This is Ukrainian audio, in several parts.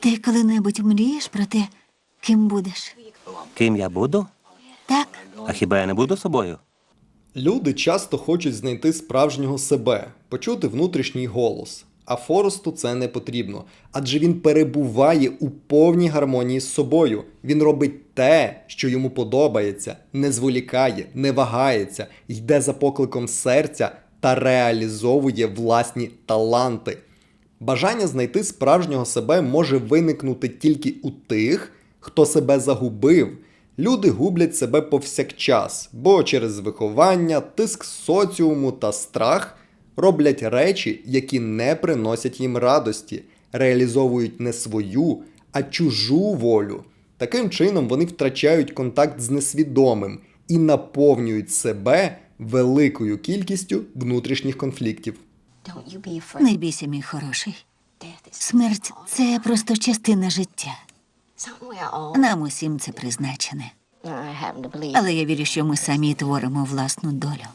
Ти коли-небудь мрієш про те, ким будеш? Ким я буду? Так, А хіба я не буду собою? Люди часто хочуть знайти справжнього себе, почути внутрішній голос. А Форесту це не потрібно, адже він перебуває у повній гармонії з собою. Він робить те, що йому подобається, не зволікає, не вагається, йде за покликом серця та реалізовує власні таланти. Бажання знайти справжнього себе може виникнути тільки у тих, хто себе загубив. Люди гублять себе повсякчас, бо через виховання, тиск соціуму та страх роблять речі, які не приносять їм радості, реалізовують не свою, а чужу волю. Таким чином вони втрачають контакт з несвідомим і наповнюють себе великою кількістю внутрішніх конфліктів. Не бійся, мій хороший. Смерть це просто частина життя. Нам усім це призначене. Але я вірю, що ми самі творимо власну долю.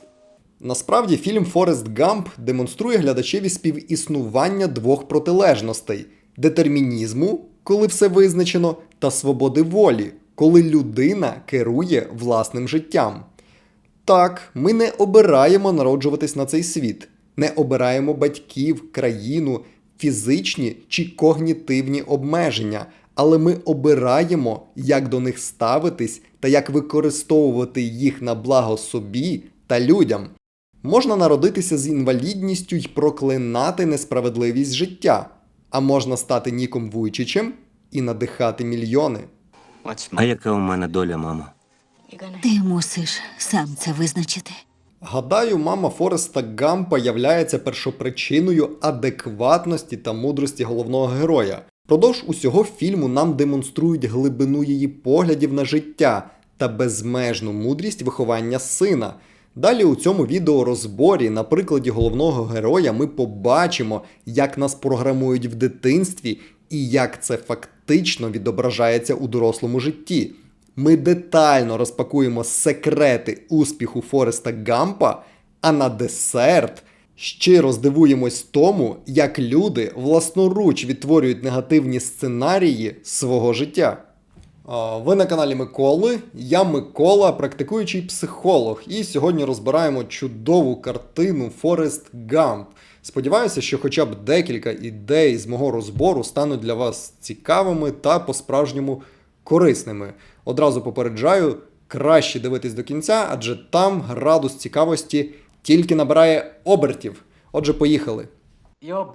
Насправді фільм Форест Гамп демонструє глядачеві співіснування двох протилежностей: детермінізму, коли все визначено, та свободи волі, коли людина керує власним життям. Так, ми не обираємо народжуватись на цей світ, не обираємо батьків, країну, фізичні чи когнітивні обмеження, але ми обираємо, як до них ставитись та як використовувати їх на благо собі та людям. Можна народитися з інвалідністю й проклинати несправедливість життя, а можна стати Ніком Вуйчичем і надихати мільйони. А яка у мене доля, мамо? Ти мусиш сам це визначити. Гадаю, мама Фореста Гампа являється першопричиною адекватності та мудрості головного героя. Продовж усього фільму нам демонструють глибину її поглядів на життя та безмежну мудрість виховання сина. Далі у цьому відеорозборі на прикладі головного героя ми побачимо, як нас програмують в дитинстві і як це фактично відображається у дорослому житті. Ми детально розпакуємо секрети успіху Фореста Гампа, а на десерт щиро здивуємось тому, як люди власноруч відтворюють негативні сценарії свого життя. Ви на каналі Миколи. Я Микола, практикуючий психолог, і сьогодні розбираємо чудову картину Форест Гамп. Сподіваюся, що хоча б декілька ідей з мого розбору стануть для вас цікавими та по-справжньому корисними. Одразу попереджаю, краще дивитись до кінця, адже там градус цікавості тільки набирає обертів. Отже, поїхали.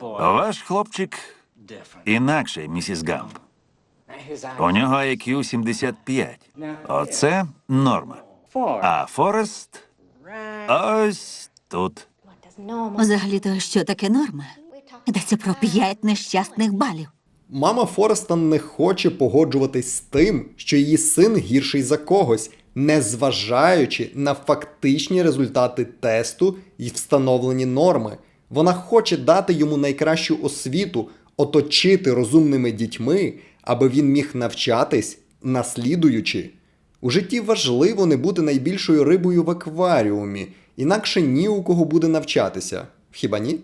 Ваш хлопчик інакший, місіс Гамп. У нього IQ 75. Оце норма. А Форест ось тут. What does? Взагалі-то, що таке норма? Йдеться про п'ять нещасних балів. Мама Фореста не хоче погоджуватись з тим, що її син гірший за когось, незважаючи на фактичні результати тесту і встановлені норми. Вона хоче дати йому найкращу освіту, оточити розумними дітьми, аби він міг навчатись, наслідуючи. У житті важливо не бути найбільшою рибою в акваріумі, інакше ні у кого буде навчатися. Хіба ні?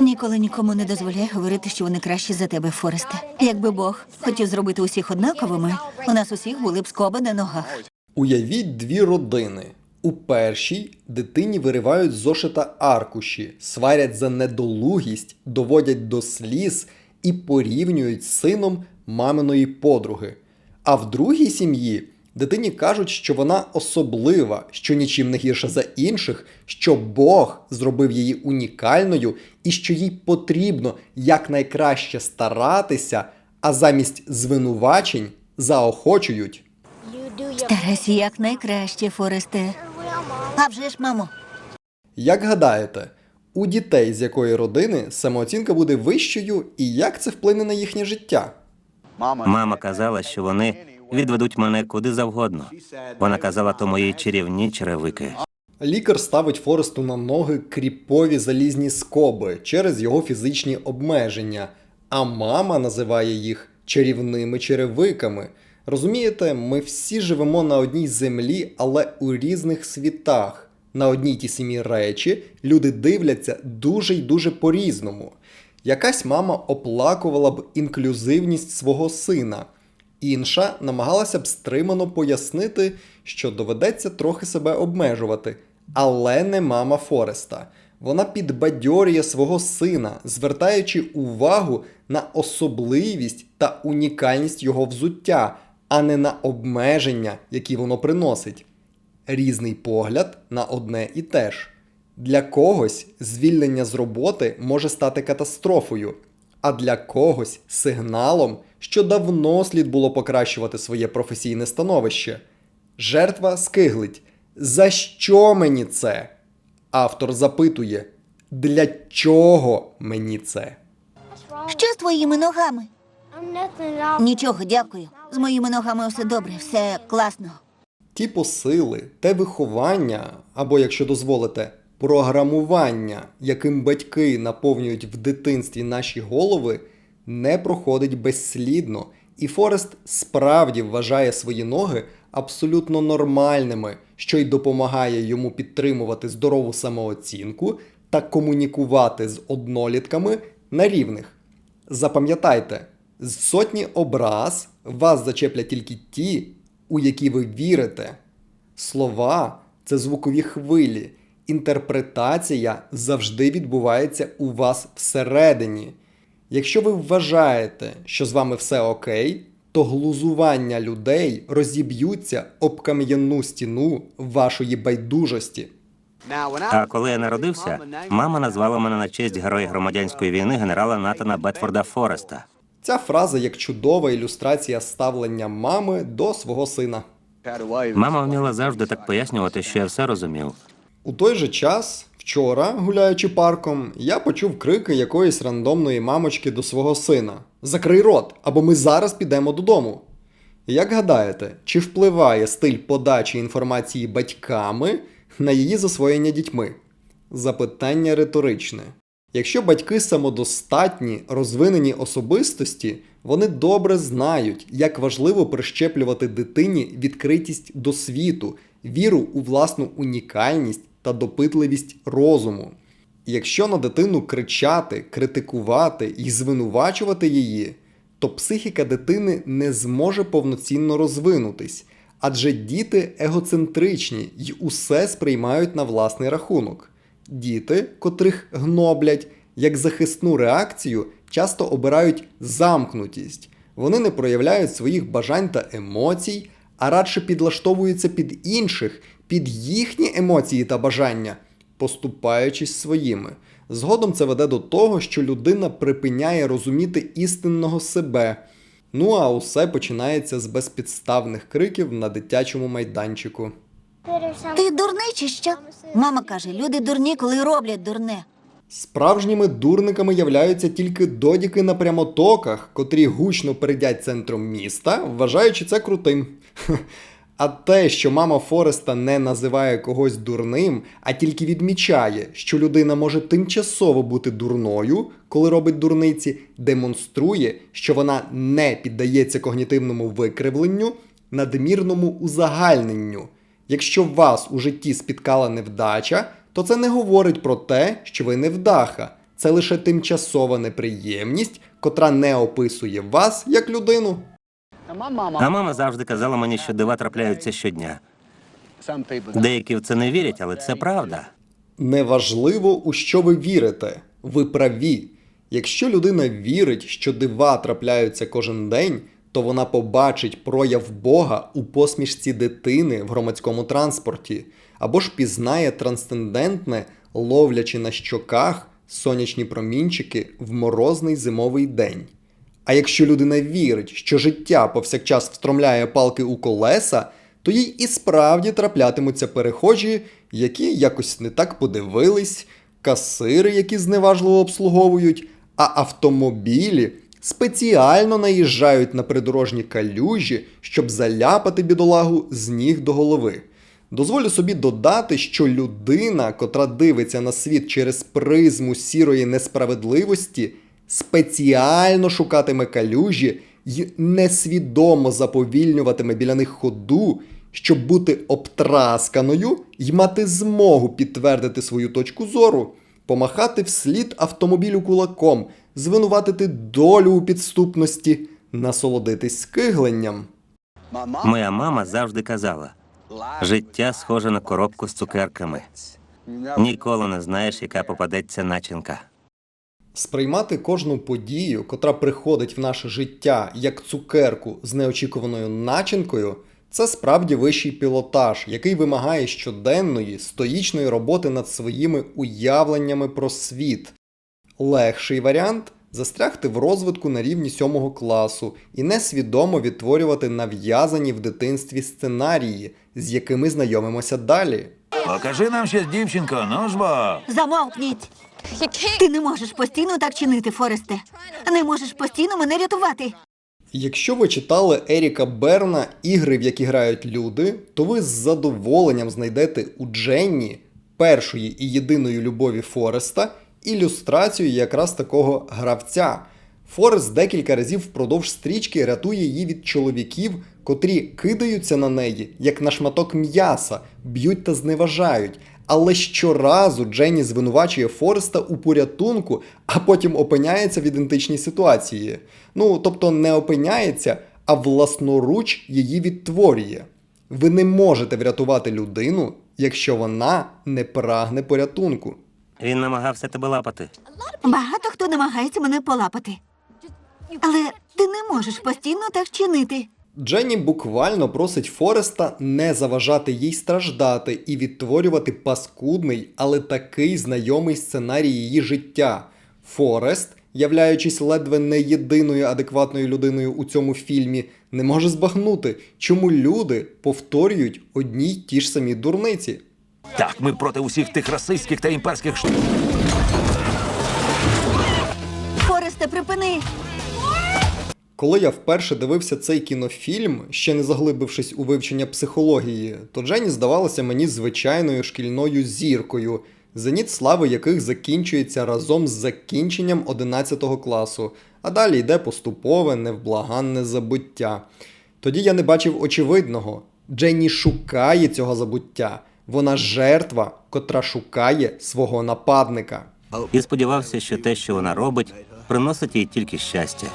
Ніколи нікому не дозволяй говорити, що вони кращі за тебе, Форесте. Якби Бог хотів зробити усіх однаковими, у нас усіх були б скоби на ногах. Уявіть дві родини. У першій дитині виривають зошита аркуші, сварять за недолугість, доводять до сліз і порівнюють з сином маминої подруги. А в другій сім'ї дитині кажуть, що вона особлива, що нічим не гірша за інших, що Бог зробив її унікальною і що їй потрібно якнайкраще старатися, а замість звинувачень заохочують. Старайся якнайкраще, Форесте. А вже ж, мамо. Як гадаєте, у дітей з якої родини самооцінка буде вищою і як це вплине на їхнє життя? Мама казала, що вони відведуть мене куди завгодно. Вона казала то мої чарівні черевики. Лікар ставить Форесту на ноги кріпові залізні скоби через його фізичні обмеження, а мама називає їх чарівними черевиками. Розумієте, ми всі живемо на одній землі, але у різних світах. На одні й ті самі речі люди дивляться дуже й дуже по-різному. Якась мама оплакувала б інклюзивність свого сина, інша намагалася б стримано пояснити, що доведеться трохи себе обмежувати, але не мама Фореста. Вона підбадьорює свого сина, звертаючи увагу на особливість та унікальність його взуття, а не на обмеження, які воно приносить. Різний погляд на одне і те ж. Для когось звільнення з роботи може стати катастрофою, а для когось сигналом, що давно слід було покращувати своє професійне становище. Жертва скиглить. За що мені це? Автор запитує: Для чого мені це? Що з твоїми ногами? Нічого, дякую. З моїми ногами все добре, все класно. Ті посили, те виховання, або, якщо дозволите, програмування, яким батьки наповнюють в дитинстві наші голови, не проходить безслідно, і Форест справді вважає свої ноги абсолютно нормальними, що й допомагає йому підтримувати здорову самооцінку та комунікувати з однолітками на рівних. Запам'ятайте, з сотні образ вас зачеплять тільки ті, у які ви вірите. Слова це звукові хвилі. Інтерпретація завжди відбувається у вас всередині. Якщо ви вважаєте, що з вами все окей, то глузування людей розіб'ються об кам'яну стіну вашої байдужості. А коли я народився, мама назвала мене на честь героя громадянської війни генерала Натана Бетфорда Фореста. Ця фраза як чудова ілюстрація ставлення мами до свого сина. Мама вміла завжди так пояснювати, що я все розумів. У той же час, вчора, гуляючи парком, я почув крики якоїсь рандомної мамочки до свого сина: Закрий рот, або ми зараз підемо додому. Як гадаєте, чи впливає стиль подачі інформації батьками на її засвоєння дітьми? Запитання риторичне. Якщо батьки самодостатні, розвинені особистості, вони добре знають, як важливо прищеплювати дитині відкритість до світу, віру у власну унікальність та допитливість розуму. Якщо на дитину кричати, критикувати і звинувачувати її, то психіка дитини не зможе повноцінно розвинутись, адже діти егоцентричні й усе сприймають на власний рахунок. Діти, котрих гноблять, як захисну реакцію, часто обирають замкнутість. Вони не проявляють своїх бажань та емоцій, а радше підлаштовуються під інших, під їхні емоції та бажання, поступаючись своїми. Згодом це веде до того, що людина припиняє розуміти істинного себе. Ну а усе починається з безпідставних криків на дитячому майданчику. Ти дурний чи що? Мама каже, люди дурні, коли роблять дурне. Справжніми дурниками являються тільки додіки на прямотоках, котрі гучно передять центром міста, вважаючи це крутим. А те, що мама Фореста не називає когось дурним, а тільки відмічає, що людина може тимчасово бути дурною, коли робить дурниці, демонструє, що вона не піддається когнітивному викривленню, надмірному узагальненню. Якщо вас у житті спіткала невдача, то це не говорить про те, що ви невдаха. Це лише тимчасова неприємність, котра не описує вас як людину. А мама завжди казала мені, що дива трапляються щодня. Деякі в це не вірять, але це правда. Неважливо, у що ви вірите, ви праві. Якщо людина вірить, що дива трапляються кожен день, то вона побачить прояв Бога у посмішці дитини в громадському транспорті, або ж пізнає трансцендентне, ловлячи на щоках сонячні промінчики в морозний зимовий день. А якщо людина вірить, що життя повсякчас встромляє палки у колеса, то їй і справді траплятимуться перехожі, які якось не так подивились, касири, які зневажливо обслуговують, а автомобілі спеціально наїжджають на придорожні калюжі, щоб заляпати бідолагу з ніг до голови. Дозволю собі додати, що людина, котра дивиться на світ через призму сірої несправедливості, спеціально шукатиме калюжі й несвідомо заповільнюватиме біля них ходу, щоб бути обтрасканою й мати змогу підтвердити свою точку зору. помахати вслід автомобілю кулаком, звинуватити долю у підступності, насолодитись скигленням. Моя мама завжди казала: життя схоже на коробку з цукерками. Ніколи не знаєш, яка попадеться начинка. Сприймати кожну подію, котра приходить в наше життя як цукерку з неочікуваною начинкою, це справді вищий пілотаж, який вимагає щоденної, стоїчної роботи над своїми уявленнями про світ. Легший варіант застрягти в розвитку на рівні сьомого класу і несвідомо відтворювати нав'язані в дитинстві сценарії, з якими знайомимося далі. Покажи нам щось, дівчинко, ну ж бо. Замовкніть! Ти не можеш постійно так чинити, Форесте. Не можеш постійно мене рятувати. Якщо ви читали Еріка Берна ігри, в які грають люди, то ви з задоволенням знайдете у Дженні, першої і єдиної любові Фореста, ілюстрацію якраз такого гравця. Форест декілька разів впродовж стрічки рятує її від чоловіків, котрі кидаються на неї, як на шматок м'яса, б'ють та зневажають. Але щоразу Дженні звинувачує Фореста у порятунку, а потім опиняється в ідентичній ситуації. Ну, тобто не опиняється, а власноруч її відтворює. Ви не можете врятувати людину, якщо вона не прагне порятунку. Він намагався тебе лапати. Багато хто намагається мене полапати. Але ти не можеш постійно так чинити. Дженні буквально просить Фореста не заважати їй страждати і відтворювати паскудний, але такий знайомий сценарій її життя. Форест, являючись ледве не єдиною адекватною людиною у цьому фільмі, не може збагнути, чому люди повторюють одні й ті ж самі дурниці. Так, ми проти усіх тих расистських та імперських ш... Коли я вперше дивився цей кінофільм, ще не заглибившись у вивчення психології, то Дженні здавалася мені звичайною шкільною зіркою, зеніт слави яких закінчується разом з закінченням 11 класу, а далі йде поступове, невблаганне забуття. Тоді я не бачив очевидного. Дженні шукає цього забуття. Вона жертва, котра шукає свого нападника. І сподівався, що те, що вона робить, приносить їй тільки щастя.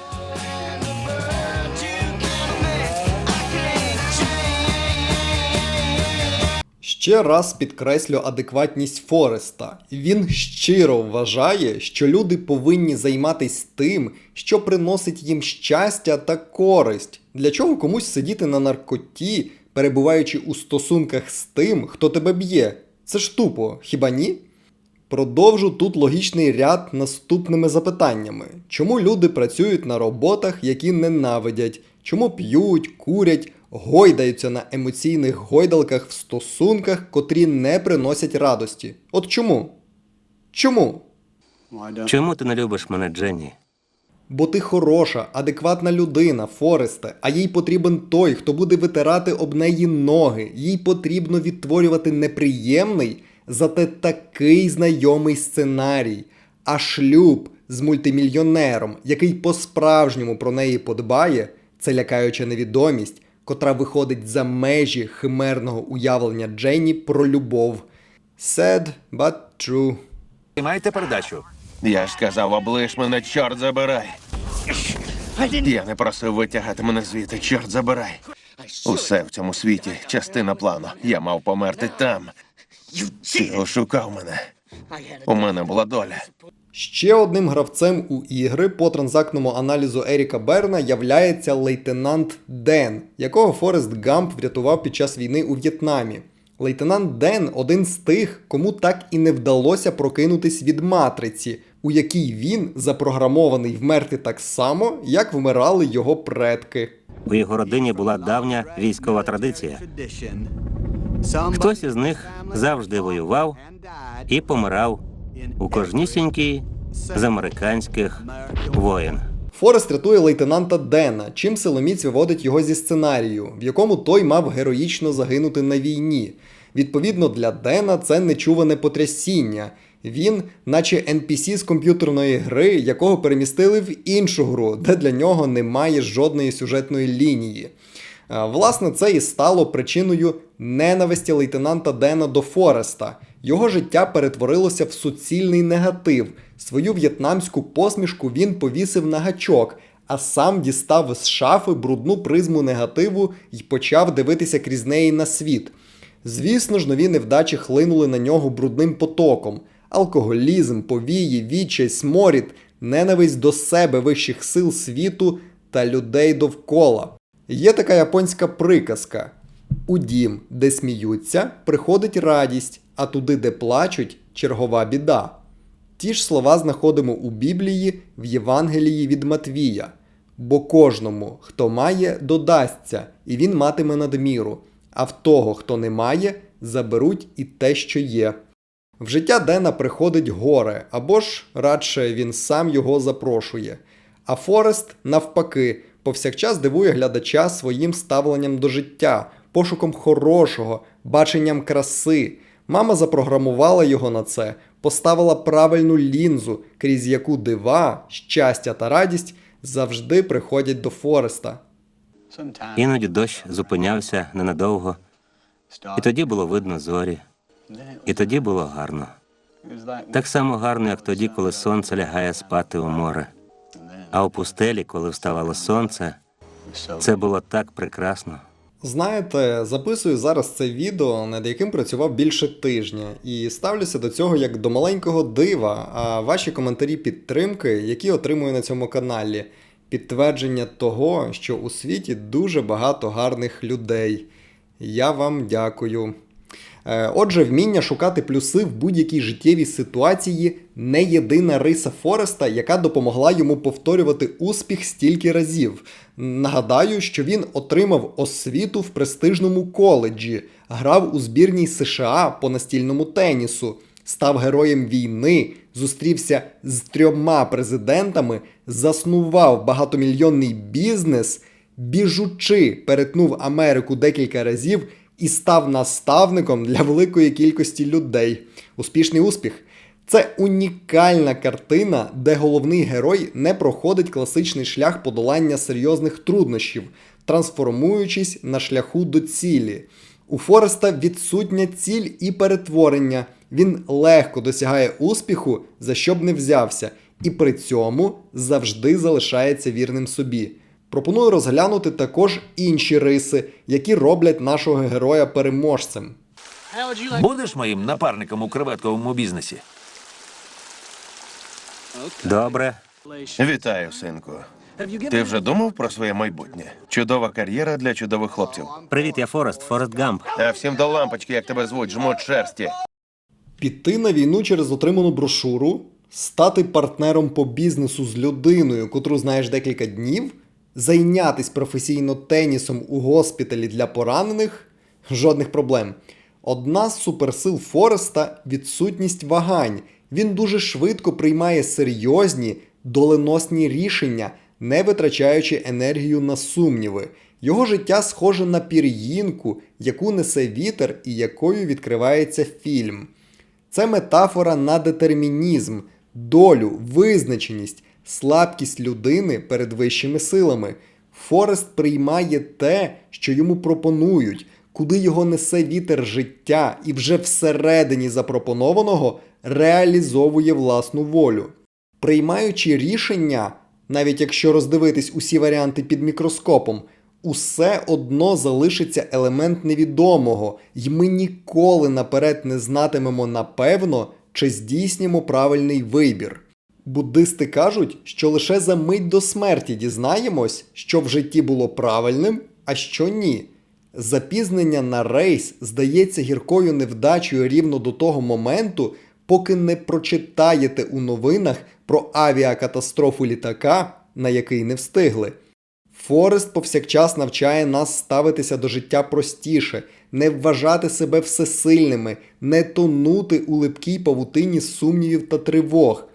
Ще раз підкреслю адекватність Фореста. Він щиро вважає, що люди повинні займатися тим, що приносить їм щастя та користь. Для чого комусь сидіти на наркоті, перебуваючи у стосунках з тим, хто тебе б'є? Це ж тупо, хіба ні? Продовжу тут логічний ряд наступними запитаннями: чому люди працюють на роботах, які ненавидять? Чому п'ють, курять, гойдаються на емоційних гойдалках в стосунках, котрі не приносять радості? От чому? Чому? Чому ти не любиш мене, Дженні? Бо ти хороша, адекватна людина, Форесте, а їй потрібен той, хто буде витирати об неї ноги. Їй потрібно відтворювати неприємний, зате такий знайомий сценарій. А шлюб з мультимільйонером, який по-справжньому про неї подбає, це лякаюча невідомість, котра виходить за межі химерного уявлення Дженні про любов. Sad, but true. Маєте передачу? Я ж сказав, облиш мене, чорт забирай. Я не просив витягати мене звідти, чорт забирай. Усе в цьому світі частина плану. Я мав померти там. Ти ошукав мене. У мене була доля. Ще одним гравцем у ігри по транзактному аналізу Еріка Берна являється лейтенант Ден, якого Форест Гамп врятував під час війни у В'єтнамі. Лейтенант Ден один з тих, кому так і не вдалося прокинутись від матриці, у якій він запрограмований вмерти так само, як вмирали його предки. У його родині була давня військова традиція. Хтось із них завжди воював і помирав у кожнісінькій з американських воїн. Форест рятує лейтенанта Дена, чим силоміць виводить його зі сценарію, в якому той мав героїчно загинути на війні. Відповідно, для Дена це нечуване потрясіння. Він, наче NPC з комп'ютерної гри, якого перемістили в іншу гру, де для нього немає жодної сюжетної лінії. Власне, це і стало причиною ненависті лейтенанта Дена до Фореста. Його життя перетворилося в суцільний негатив. Свою в'єтнамську посмішку він повісив на гачок, а сам дістав з шафи брудну призму негативу і почав дивитися крізь неї на світ. Звісно ж, нові невдачі хлинули на нього брудним потоком. Алкоголізм, повії, відчай, сморід, ненависть до себе вищих сил світу та людей довкола. Є така японська приказка: у дім, де сміються, приходить радість, а туди, де плачуть, чергова біда. Ті ж слова знаходимо у Біблії в Євангелії від Матвія. Бо кожному, хто має, додасться, і він матиме надміру, а в того, хто не має, заберуть і те, що є. В життя Дена приходить горе, або ж радше він сам його запрошує. А Форест, навпаки, повсякчас дивує глядача своїм ставленням до життя, пошуком хорошого, баченням краси. Мама запрограмувала його на це, поставила правильну лінзу, крізь яку дива, щастя та радість завжди приходять до Фореста. Іноді дощ зупинявся ненадовго, і тоді було видно зорі, і тоді було гарно. Так само гарно, як тоді, коли сонце лягає спати у море. А у пустелі, коли вставало сонце, це було так прекрасно. Знаєте, записую зараз це відео, над яким працював більше тижня, і ставлюся до цього як до маленького дива. А ваші коментарі підтримки, які отримую на цьому каналі, підтвердження того, що у світі дуже багато гарних людей. Я вам дякую. Е, Отже, вміння шукати плюси в будь-якій життєвій ситуації не єдина риса Фореста, яка допомогла йому повторювати успіх стільки разів. Нагадаю, що він отримав освіту в престижному коледжі, грав у збірній США по настільному тенісу, став героєм війни, зустрівся з трьома президентами, заснував багатомільйонний бізнес, біжучи, перетнув Америку декілька разів і став наставником для великої кількості людей. Успішний успіх. Це унікальна картина, де головний герой не проходить класичний шлях подолання серйозних труднощів, трансформуючись на шляху до цілі. У Фореста відсутня ціль і перетворення. Він легко досягає успіху, за що б не взявся, і при цьому завжди залишається вірним собі. Пропоную розглянути також інші риси, які роблять нашого героя переможцем. Будеш моїм напарником у креветковому бізнесі? Добре, Вітаю, синку. Ти вже думав про своє майбутнє? Чудова кар'єра для чудових хлопців. привіт, я Форест, Форест Гамп. А всім до лампочки, як тебе звуть, жмот шерсті. Піти на війну через отриману брошуру, стати партнером по бізнесу з людиною, котру знаєш декілька днів, зайнятись професійно тенісом у госпіталі для поранених жодних проблем. Одна з суперсил Фореста відсутність вагань. Він дуже швидко приймає серйозні, доленосні рішення, не витрачаючи енергію на сумніви. Його життя схоже на пір'їнку, яку несе вітер і якою відкривається фільм. Це метафора на детермінізм, долю, визначеність, слабкість людини перед вищими силами. Форест приймає те, що йому пропонують, куди його несе вітер життя, і вже всередині запропонованого реалізовує власну волю. Приймаючи рішення, навіть якщо роздивитись усі варіанти під мікроскопом, усе одно залишиться елемент невідомого, і ми ніколи наперед не знатимемо напевно, чи здійснимо правильний вибір. Буддисти кажуть, що лише за мить до смерті дізнаємось, що в житті було правильним, а що ні. Запізнення на рейс здається гіркою невдачею рівно до того моменту, поки не прочитаєте у новинах про авіакатастрофу літака, на який не встигли. Форест повсякчас навчає нас ставитися до життя простіше, не вважати себе всесильними, не тонути у липкій павутині сумнівів та тривог.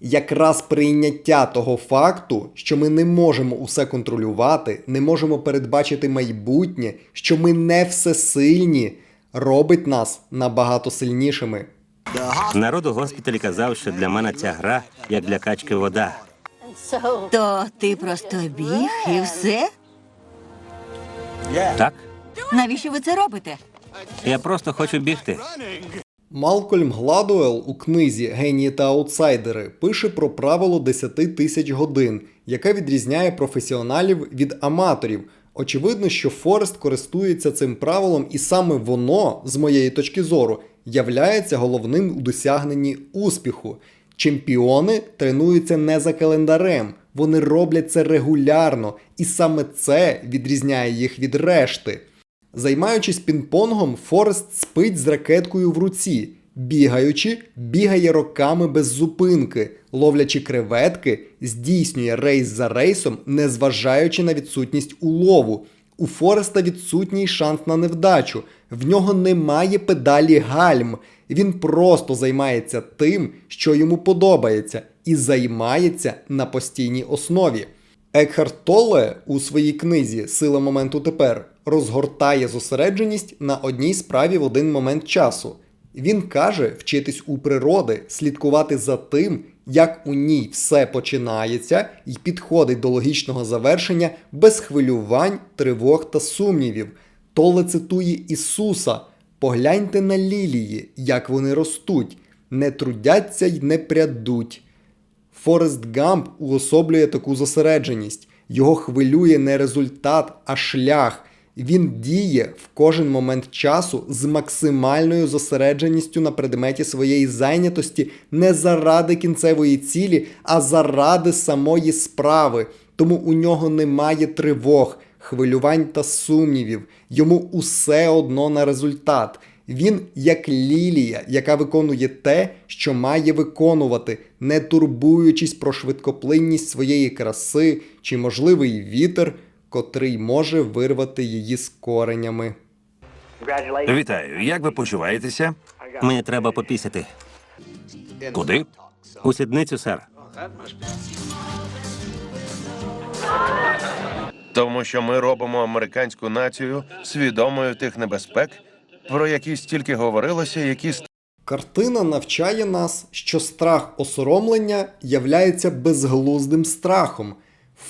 Якраз прийняття того факту, що ми не можемо усе контролювати, не можемо передбачити майбутнє, що ми не всесильні, робить нас набагато сильнішими. Народ у госпіталі казав, що для мене ця гра як для качки вода. То ти просто біг і все? Так? Навіщо ви це робите? Я просто хочу бігти. Малкольм Гладуел у книзі Генії та аутсайдери пише про правило 10 тисяч годин, яке відрізняє професіоналів від аматорів. Очевидно, що Форест користується цим правилом, і саме воно, з моєї точки зору, являється головним у досягненні успіху. Чемпіони тренуються не за календарем, вони роблять це регулярно, і саме це відрізняє їх від решти. Займаючись пінг-понгом, Форест спить з ракеткою в руці. Бігаючи, бігає роками без зупинки, ловлячи креветки, здійснює рейс за рейсом, незважаючи на відсутність улову. У Фореста відсутній шанс на невдачу. В нього немає педалі гальм. Він просто займається тим, що йому подобається, і займається на постійній основі. Екхарт Толле у своїй книзі Сила моменту тепер розгортає зосередженість на одній справі в один момент часу. Він каже вчитись у природи, слідкувати за тим, як у ній все починається і підходить до логічного завершення без хвилювань, тривог та сумнівів. Толе цитує Ісуса: Погляньте на лілії, як вони ростуть, не трудяться й не прядуть. Форест Гамп уособлює таку зосередженість. Його хвилює не результат, а шлях. Він діє в кожен момент часу з максимальною зосередженістю на предметі своєї зайнятості не заради кінцевої цілі, а заради самої справи. Тому у нього немає тривог, хвилювань та сумнівів. Йому усе одно на результат. Він як лілія, яка виконує те, що має виконувати, не турбуючись про швидкоплинність своєї краси чи можливий вітер, котрий може вирвати її з коренями. Вітаю, як ви почуваєтеся? Мені треба попісяти. Куди? У сідницю, сер. Тому що ми робимо американську націю свідомою тих небезпек, про які стільки говорилося, які Картина навчає нас, що страх осоромлення являється безглуздим страхом.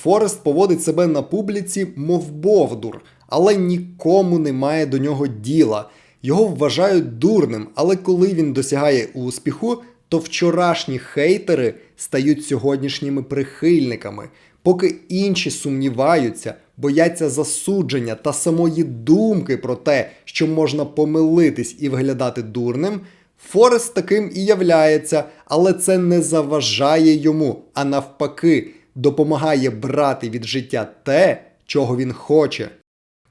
Форест поводить себе на публіці, мов бовдур, але нікому немає до нього діла. Його вважають дурним, але коли він досягає успіху, то вчорашні хейтери стають сьогоднішніми прихильниками. Поки інші сумніваються, бояться засудження та самої думки про те, що можна помилитись і виглядати дурним, Форест таким і являється, але це не заважає йому, а навпаки, допомагає брати від життя те, чого він хоче.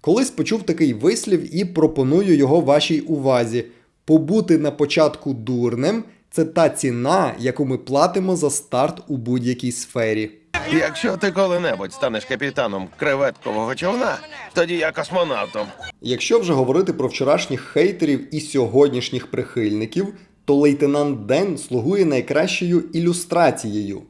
Колись почув такий вислів і пропоную його вашій увазі. Побути на початку дурнем це та ціна, яку ми платимо за старт у будь-якій сфері. Якщо ти коли-небудь станеш капітаном креветкового човна, тоді я космонавтом. Якщо вже говорити про вчорашніх хейтерів і сьогоднішніх прихильників, то лейтенант Ден слугує найкращою ілюстрацією.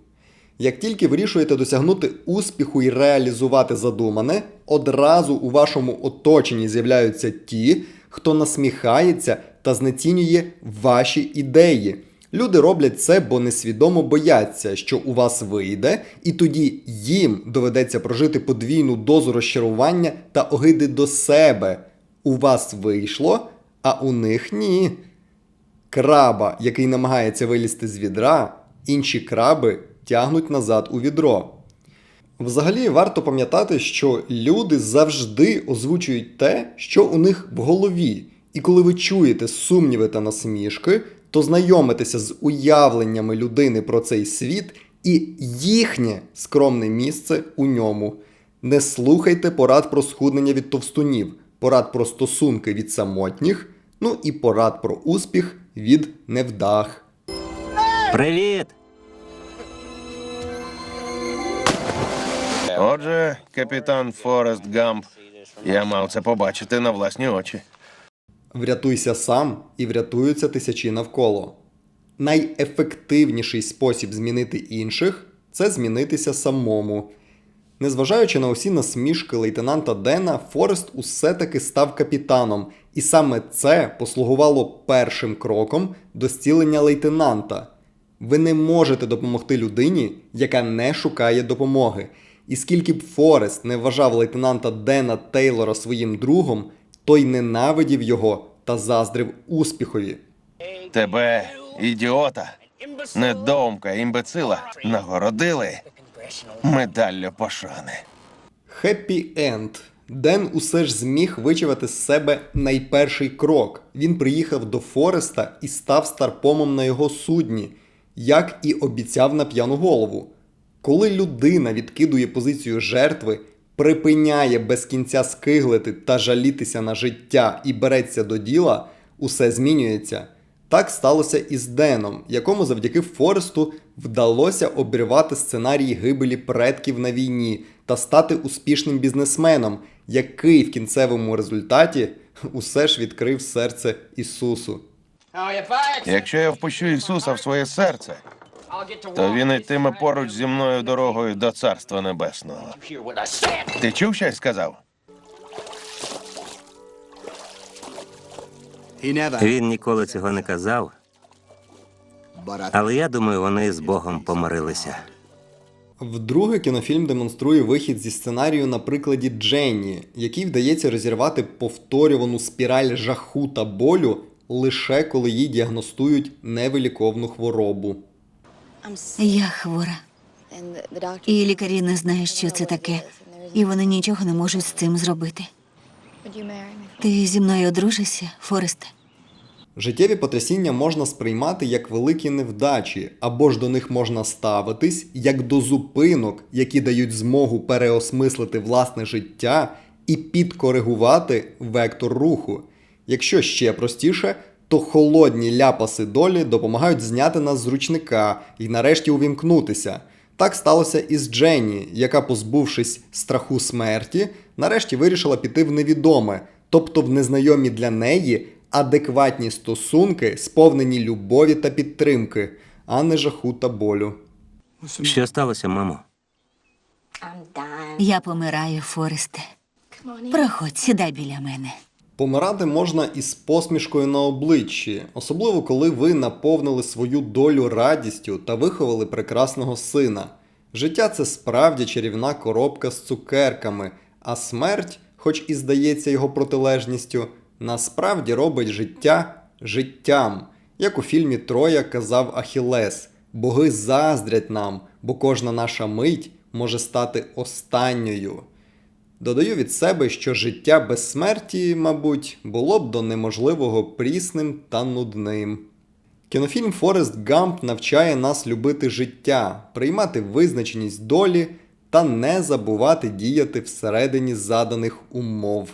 Як тільки вирішуєте досягнути успіху і реалізувати задумане, одразу у вашому оточенні з'являються ті, хто насміхається та знецінює ваші ідеї. Люди роблять це, бо несвідомо бояться, що у вас вийде, і тоді їм доведеться прожити подвійну дозу розчарування та огиди до себе. У вас вийшло, а у них ні. Краба, який намагається вилізти з відра, інші краби тягнуть назад у відро. Взагалі варто пам'ятати, що люди завжди озвучують те, що у них в голові. І коли ви чуєте сумніви та насмішки, то знайомитеся з уявленнями людини про цей світ і їхнє скромне місце у ньому. Не слухайте порад про схуднення від товстунів, порад про стосунки від самотніх, ну і порад про успіх від невдах. Привіт! Отже, капітан Форест Гамп, я мав це побачити на власні очі. Врятуйся сам і врятуються тисячі навколо. Найефективніший спосіб змінити інших це змінитися самому. Незважаючи на усі насмішки лейтенанта Дена, Форест усе таки став капітаном, і саме це послугувало першим кроком до зцілення лейтенанта. Ви не можете допомогти людині, яка не шукає допомоги. І скільки б Форест не вважав лейтенанта Дена Тейлора своїм другом, той ненавидів його та заздрив успіхові. Тебе, ідіота, недоумка, імбецила, нагородили медаллю пошани. Хеппі енд. Ден усе ж зміг вичавити з себе найперший крок. Він приїхав до Фореста і став старпомом на його судні, як і обіцяв на п'яну голову. Коли людина відкидує позицію жертви, припиняє без кінця скиглити та жалітися на життя і береться до діла, усе змінюється. Так сталося і з Деном, якому завдяки Форесту вдалося обірвати сценарій гибелі предків на війні та стати успішним бізнесменом, який в кінцевому результаті усе ж відкрив серце Ісусу. Якщо я впущу Ісуса в своє серце, то він йтиме поруч зі мною дорогою до Царства Небесного. Ти чув, що я сказав? Він ніколи цього не казав, але я думаю, вони з Богом помирилися. Вдруге кінофільм демонструє вихід зі сценарію на прикладі Дженні, якій вдається розірвати повторювану спіраль жаху та болю лише коли їй діагностують невиліковну хворобу. Я хвора. І лікарі не знають, що це таке. І вони нічого не можуть з цим зробити. Ти зі мною одружишся, Форесте? Життєві потрясіння можна сприймати як великі невдачі, або ж до них можна ставитись як до зупинок, які дають змогу переосмислити власне життя і підкоригувати вектор руху. Якщо ще простіше, то холодні ляпаси долі допомагають зняти нас з ручника і нарешті увімкнутися. Так сталося і з Дженні, яка, позбувшись страху смерті, нарешті вирішила піти в невідоме, тобто в незнайомі для неї адекватні стосунки, сповнені любові та підтримки, а не жаху та болю. Що сталося, мамо? Я помираю, Форесте. Проходь, сідай біля мене. Помирати можна із посмішкою на обличчі, особливо коли ви наповнили свою долю радістю та виховали прекрасного сина. Життя це справді чарівна коробка з цукерками, а смерть, хоч і здається його протилежністю, насправді робить життя життям. Як у фільмі Троя казав Ахілес: боги заздрять нам, бо кожна наша мить може стати останньою. Додаю від себе, що життя без смерті, мабуть, було б до неможливого прісним та нудним. Кінофільм Форест Гамп навчає нас любити життя, приймати визначеність долі та не забувати діяти всередині заданих умов.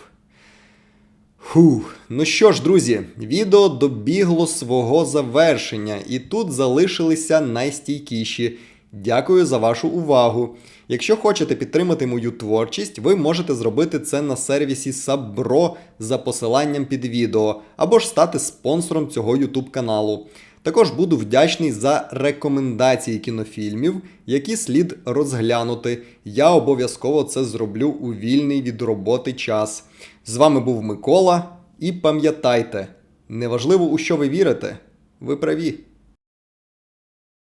Фух, ну що ж, друзі, відео добігло свого завершення, і тут залишилися найстійкіші. Дякую за вашу увагу. Якщо хочете підтримати мою творчість, ви можете зробити це на сервісі Sabro за посиланням під відео, або ж стати спонсором цього YouTube каналу. Також буду вдячний за рекомендації кінофільмів, які слід розглянути. Я обов'язково це зроблю у вільний від роботи час. З вами був Микола, і пам'ятайте, неважливо у що ви вірите, ви праві.